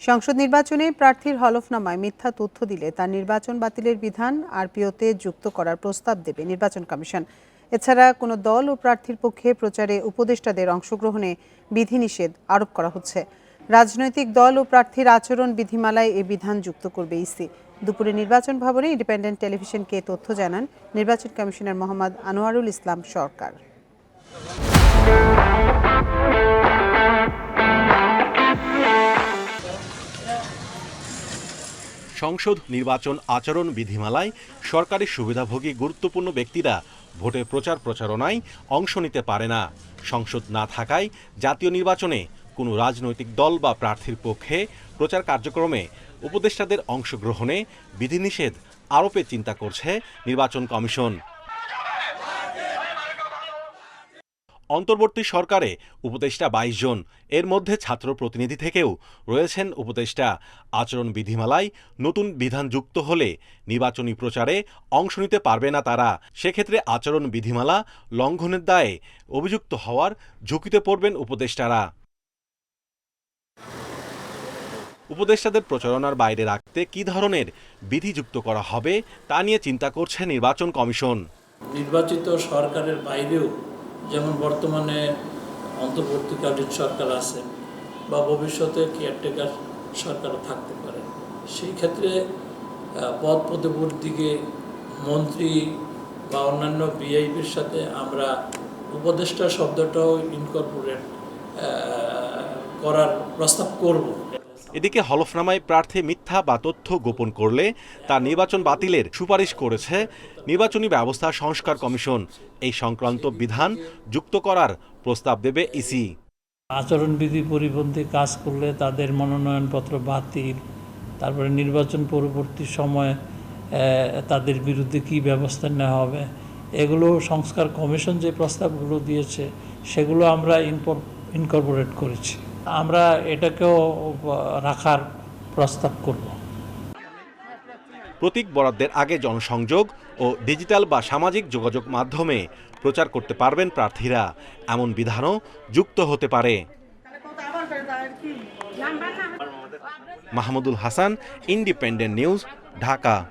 সংসদ নির্বাচনে প্রার্থীর হলফনামায় মিথ্যা তথ্য দিলে তার নির্বাচন বাতিলের বিধান আরপিওতে যুক্ত করার প্রস্তাব দেবে নির্বাচন কমিশন। এছাড়া কোনো দল ও প্রার্থীর পক্ষে প্রচারে উপদেষ্টাদের অংশগ্রহণে বিধিনিষেধ আরোপ করা হচ্ছে। রাজনৈতিক দল ও প্রার্থীর আচরণ বিধিমালায় এ বিধান যুক্ত করবে ইসি। দুপুরে নির্বাচন ভবনে ইন্ডিপেন্ডেন্ট টেলিভিশনকে তথ্য জানান নির্বাচন কমিশনার মোহাম্মদ আনোয়ারুল ইসলাম সরকার। সংসদ, নির্বাচন, আচরণ, বিধিমালায় সরকারি সুবিধাভোগী গুরুত্বপূর্ণ ব্যক্তিরা ভোটে প্রচার প্রচারণায় অংশ নিতে পারে না। সংসদ না থাকায় জাতীয় নির্বাচনে কোনো রাজনৈতিক দল বা প্রার্থীর পক্ষে প্রচার কার্যক্রমে উপদেষ্টাদের অংশগ্রহণে বিধিনিষেধ আরোপে চিন্তা করছে নির্বাচন কমিশন। অন্তর্বর্তী সরকারে উপদেষ্টা বাইশ জন। এর মধ্যে ছাত্র প্রতিনিধি থেকেও রয়েছেন উপদেষ্টা আচরণ বিধিমালায় নতুন বিধান যুক্ত হলে নির্বাচনী প্রচারে অংশ নিতে পারবে না তারা। সেক্ষেত্রে আচরণ বিধিমালা লঙ্ঘনের দায়ে অভিযুক্ত হওয়ার ঝুঁকিতে পড়বেন উপদেষ্টারা। উপদেষ্টাদের প্রচারণার বাইরে রাখতে কী ধরনের বিধি যুক্ত করা হবে তা নিয়ে চিন্তা করছে নির্বাচন কমিশন। নির্বাচিত সরকারের বাইরেও যেমন বর্তমানে অন্তর্বর্তীকালীন সরকার আছে বা ভবিষ্যতে কেয়ারটেকার সরকার থাকতে পারে। সেই ক্ষেত্রে পদ পদবর্তীকে মন্ত্রী বা অন্যান্য বিআইপির সাথে আমরা উপদেষ্টা শব্দটাও ইনকর্পোরেট করার প্রস্তাব করব। এদিকে হলফনামায় প্রার্থী মিথ্যা বা তথ্য গোপন করলে তা নির্বাচন বাতিলের সুপারিশ করেছে নির্বাচনী ব্যবস্থা সংস্কার কমিশন। এই সংক্রান্ত বিধান যুক্ত করার প্রস্তাব দেবে ইসি। আচরণবিধি পরিপন্থী কাজ করলে তাদের মনোনয়নপত্র বাতিল। তারপরে নির্বাচন পরবর্তী সময়ে তাদের বিরুদ্ধে কি ব্যবস্থা নেওয়া হবে? এগুলো সংস্কার কমিশন যে প্রস্তাবগুলো দিয়েছে, সেগুলো আমরা ইনকর্পোরেট করেছি। আমরা এটাকেও রাখার প্রস্তাব করব। প্রতীক বরাদ্দের আগে জনসংযোগ ও ডিজিটাল বা সামাজিক যোগাযোগ মাধ্যমে প্রচার করতে পারবেন প্রার্থীরা। এমন বিধানও যুক্ত হতে পারে। Mahmudul Hasan, Independent News, Dhaka.